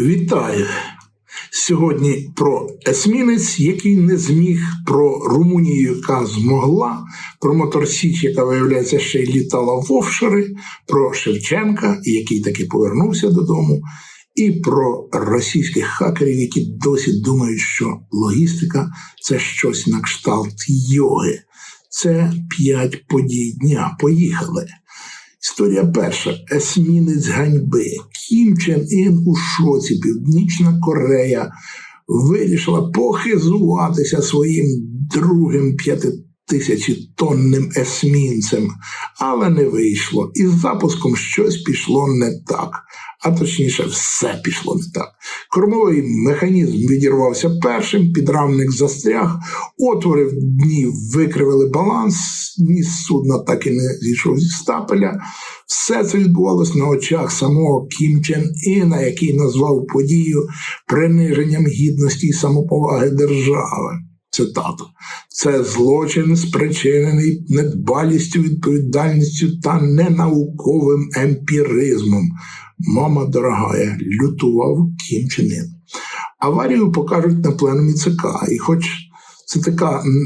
Вітаю! Сьогодні про есмінець, який не зміг, про Румунію, яка змогла, про Моторсіч, яка виявляється ще й літала в офшори, про Шевченка, який таки повернувся додому, і про російських хакерів, які досі думають, що логістика це щось на кшталт йоги. Це п'ять подій дня. Поїхали. Історія перша. Есмінець ганьби. Кім Чен Ін у шоці. Північна Корея вирішила похизуватися своїм другим п'ятитисячотонним есмінцем, але не вийшло. Із запуском щось пішло не так. А точніше, все пішло не так. Кормовий механізм відірвався першим, підрамник застряг, отвори в дні викривили баланс, ніс судна так і не зійшов зі стапеля. Все це відбувалося на очах самого Кім Чен Іна, який назвав подію приниженням гідності і самоповаги держави. Цитата. Це злочин, спричинений недбалістю, відповідальністю та ненауковим емпіризмом. Мама дорогая, лютував Кім Чен Ін. Аварію покажуть на пленумі ЦК. І хоч ЦТК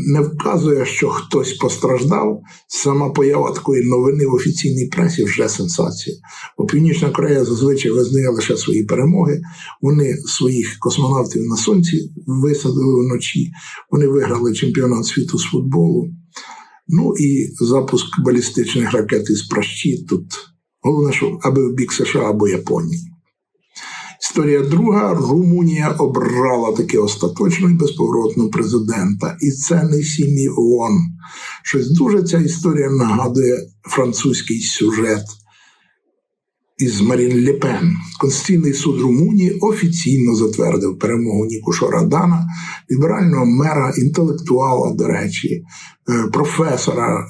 не вказує, що хтось постраждав, сама поява такої новини в офіційній пресі вже сенсація. Бо Північна Корея зазвичай визнає лише свої перемоги. Вони своїх космонавтів на сонці висадили вночі. Вони виграли чемпіонат світу з футболу. Ну і запуск балістичних ракет із пращі тут. Головне, що аби в бік США або Японії. Історія друга. Румунія обрала таки остаточно і безповоротно президента. І це не Сіміон. Щось дуже ця історія нагадує французький сюжет із Марін Лепен. Конституційний суд Румунії офіційно затвердив перемогу Нікуша Радана, ліберального мера, інтелектуала, до речі, е, професора.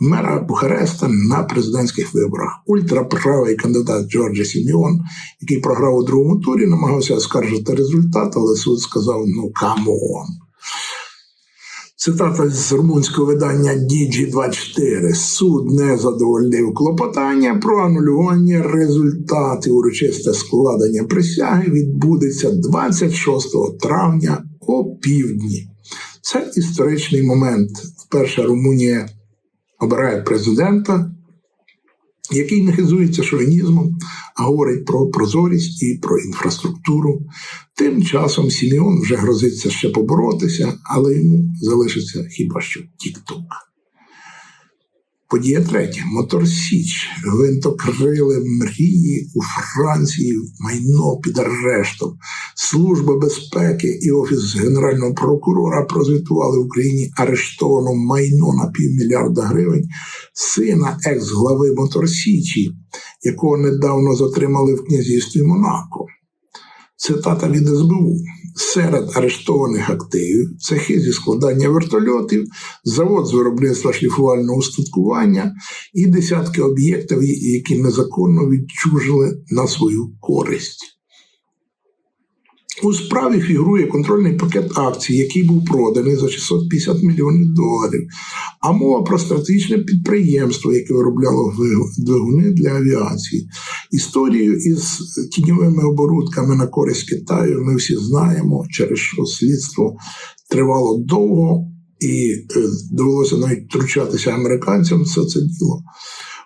Мера Бухареста на президентських виборах. Ультраправий кандидат Джорджа Сіміон, який програв у другому турі, намагався оскаржити результат, але суд сказав: ну камон. Цитата з румунського видання Digi24. Суд не задовольнив клопотання про анулювання результатів. Урочисте складення присяги відбудеться 26 травня о півдні. Це історичний момент. Вперше Румунія обирає президента, який не хизується шовінізмом, а говорить про прозорість і про інфраструктуру. Тим часом Сіміон вже грозиться ще поборотися, але йому залишиться хіба що Тік-Ток. Подія третя. Мотор Січ. Гвинтокрили мрії у Франції майно під арештом. Служба безпеки і Офіс Генерального прокурора прозвітували в Україні арештовано майно на півмільярда гривень сина екс-глави Мотор Січі, якого недавно затримали в князівстві Монако. Цитата від СБУ. Серед арештованих активів цехи зі складання вертольотів, завод з виробництва шліфувального устаткування і десятки об'єктів, які незаконно відчужили на свою користь. У справі фігурує контрольний пакет акцій, який був проданий за 650 мільйонів доларів. А мова про стратегічне підприємство, яке виробляло двигуни для авіації. Історію із тіньовими оборудками на користь Китаю ми всі знаємо, через що слідство тривало довго і е, довелося навіть втручатися американцям все це діло.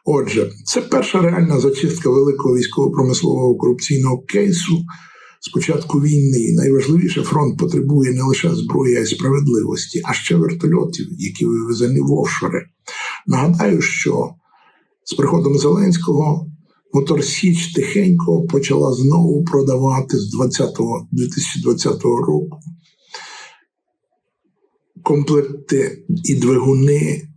Отже, це перша реальна зачистка великого військово-промислового корупційного кейсу. Спочатку війни найважливіше фронт потребує не лише зброї, а й справедливості, а ще вертольотів, які вивезені в офшори. Нагадаю, що з приходом Зеленського Мотор Січ тихенько почала знову продавати з 20 2020 року комплекти і двигуни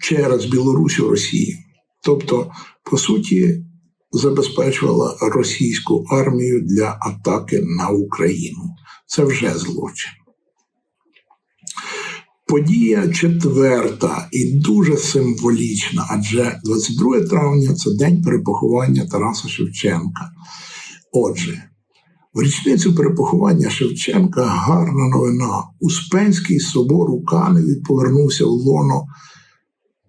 через Білорусь у Росії. Тобто, по суті, забезпечувала російську армію для атаки на Україну. Це вже злочин. Подія четверта і дуже символічна, адже 22 травня це день перепоховання Тараса Шевченка. Отже, В річницю перепоховання Шевченка гарна новина. Успенський собор у Каневі повернувся в лоно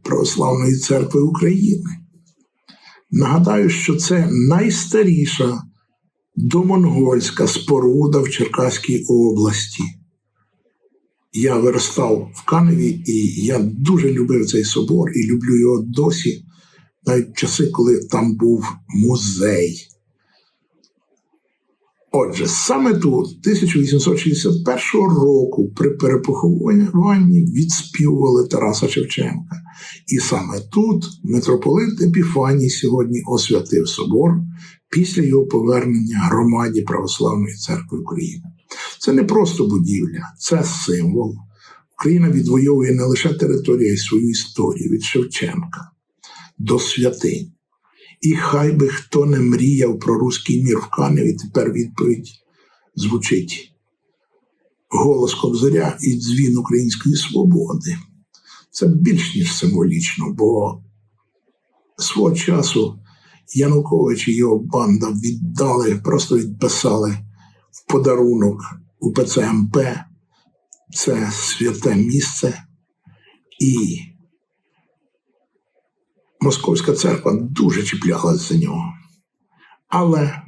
Православної церкви України. Нагадаю, що це найстаріша домонгольська споруда в Черкаській області. Я виростав в Каневі, і я дуже любив цей собор і люблю його досі, навіть в часи, коли там був музей. Отже, саме тут, 1861 року, при перепохованні відспівували Тараса Шевченка. І саме тут митрополит Епіфаній сьогодні освятив собор після його повернення громаді Православної церкви України. Це не просто будівля, це символ. Україна відвоює не лише територію, а й свою історію від Шевченка до святинь. І хай би хто не мріяв про руський мір в Каневі, тепер відповідь звучить голос Кобзаря і дзвін української свободи. Це більш ніж символічно, бо свого часу Янукович і його банда віддали, просто відписали в подарунок УПЦ МП. Це святе місце. І Московська церква дуже чіплялась за нього. Але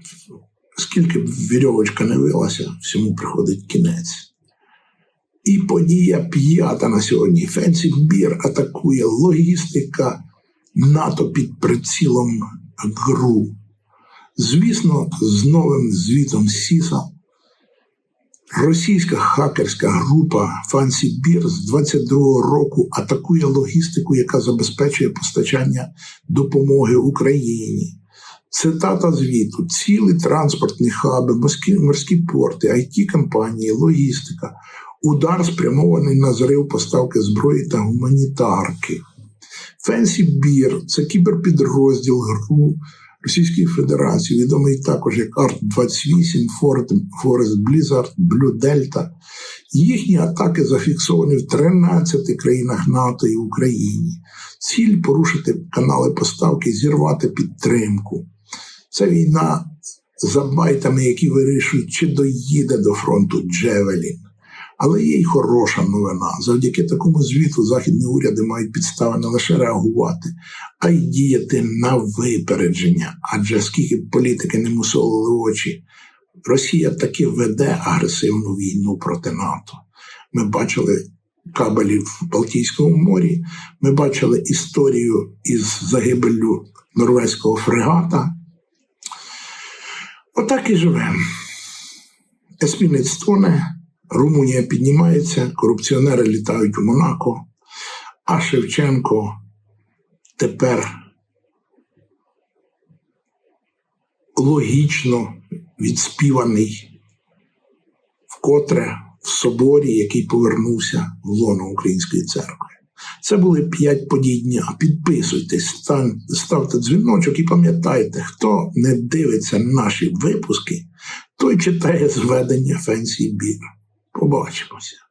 скільки б вірьовочка не вилася, всьому приходить кінець. І подія п'ята на сьогодні. Фенсі Бір атакує логістика НАТО під прицілом ГРУ. Звісно, з новим звітом Сіса Російська хакерська група Fancy Bear з 22-го року атакує логістику, яка забезпечує постачання допомоги Україні. Цитата звіту: цілі транспортні хаби, морські, морські порти, it компанії логістика, удар спрямований на зрив поставки зброї та гуманітарки. Fancy Bear – це кіберпідрозділ ГРУ Російської Федерації, відомий також як Арт-28, Forest Blizzard, Blue Delta. Їхні атаки зафіксовані в 13 країнах НАТО і Україні. Ціль порушити канали поставки, зірвати підтримку. Це війна за байтами, які вирішують, чи доїде до фронту Джевелін. Але є й хороша новина. Завдяки такому звіту західні уряди мають підстави не лише реагувати, а й діяти на випередження. Адже скільки політики не мусолили очі, Росія таки веде агресивну війну проти НАТО. Ми бачили кабелі в Балтійському морі, ми бачили історію із загибеллю норвезького фрегата. Отак і живемо. Есмінець тоне. Румунія піднімається, корупціонери літають у Монако, а Шевченко тепер логічно відспіваний вкотре в соборі, який повернувся в лоно Української церкви. Це були п'ять подій дня. Підписуйтесь, ставте дзвіночок і пам'ятайте, хто не дивиться наші випуски, той читає зведення Фенсі Бір. robóticos.